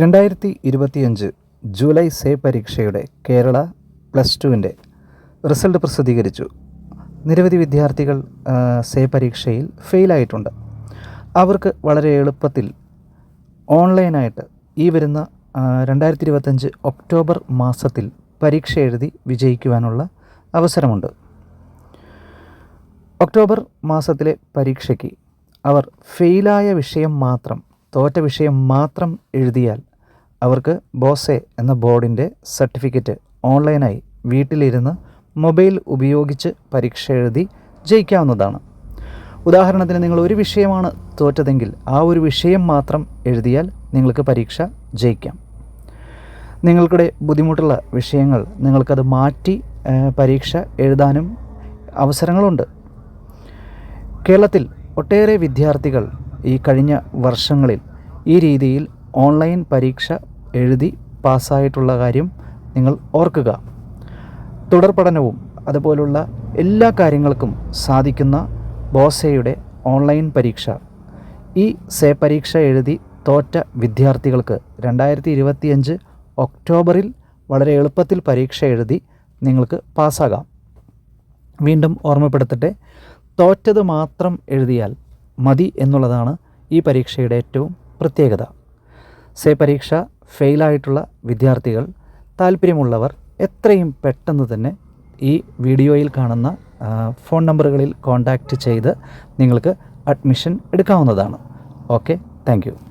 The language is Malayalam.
രണ്ടായിരത്തി ഇരുപത്തിയഞ്ച് ജൂലൈ സേ പരീക്ഷയുടെ കേരള പ്ലസ് ടുവിന്റെ റിസൾട്ട് പ്രസിദ്ധീകരിച്ചു. നിരവധി വിദ്യാർത്ഥികൾ സേ പരീക്ഷയിൽ ഫെയിലായിട്ടുണ്ട് അവർക്ക് വളരെ എളുപ്പത്തിൽ ഓൺലൈനായിട്ട് ഈ വരുന്ന രണ്ടായിരത്തി ഇരുപത്തഞ്ച് ഒക്ടോബർ മാസത്തിൽ പരീക്ഷ എഴുതി വിജയിക്കുവാനുള്ള അവസരമുണ്ട്. ഒക്ടോബർ മാസത്തിലെ പരീക്ഷയ്ക്ക് അവർ ഫെയിലായ വിഷയം മാത്രം തോറ്റ വിഷയം മാത്രം എഴുതിയാൽ അവർക്ക് ബോസെ എന്ന ബോർഡിന്റെ സർട്ടിഫിക്കറ്റ് ഓൺലൈനായി വീട്ടിലിരുന്ന് മൊബൈൽ ഉപയോഗിച്ച് പരീക്ഷ എഴുതി ജയിക്കാവുന്നതാണ്. ഉദാഹരണത്തിന് നിങ്ങൾ ഒരു വിഷയമാണ് തോറ്റതെങ്കിൽ ആ ഒരു വിഷയം മാത്രം എഴുതിയാൽ നിങ്ങൾക്ക് പരീക്ഷ ജയിക്കാം. നിങ്ങൾക്കിടെ ബുദ്ധിമുട്ടുള്ള വിഷയങ്ങൾ നിങ്ങൾക്കത് മാറ്റി പരീക്ഷ എഴുതാനും അവസരങ്ങളുണ്ട്. കേരളത്തിൽ ഒട്ടേറെ വിദ്യാർത്ഥികൾ ഈ കഴിഞ്ഞ വർഷങ്ങളിൽ ഈ രീതിയിൽ ഓൺലൈൻ പരീക്ഷ എഴുതി പാസ്സായിട്ടുള്ള കാര്യം നിങ്ങൾ ഓർക്കുക. തുടർ പഠനവും അതുപോലുള്ള എല്ലാ കാര്യങ്ങൾക്കും സാധിക്കുന്ന ബോസയുടെ ഓൺലൈൻ പരീക്ഷ. ഈ സേ പരീക്ഷ എഴുതി തോറ്റ വിദ്യാർത്ഥികൾക്ക് രണ്ടായിരത്തി ഇരുപത്തിയഞ്ച് ഒക്ടോബറിൽ വളരെ എളുപ്പത്തിൽ പരീക്ഷ എഴുതി നിങ്ങൾക്ക് പാസ്സാകാം. വീണ്ടും ഓർമ്മപ്പെടുത്തട്ടെ തോറ്റത് മാത്രം എഴുതിയാൽ മതി എന്നുള്ളതാണ് ഈ പരീക്ഷയുടെ ഏറ്റവും പ്രത്യേകത. സേ പരീക്ഷ ഫെയിലായിട്ടുള്ള വിദ്യാർത്ഥികൾ താല്പര്യമുള്ളവർ എത്രയും പെട്ടെന്ന് തന്നെ ഈ വീഡിയോയിൽ കാണുന്ന ഫോൺ നമ്പറുകളിൽ കോൺടാക്റ്റ് ചെയ്ത് നിങ്ങൾക്ക് അഡ്മിഷൻ എടുക്കാവുന്നതാണ്. Okay thank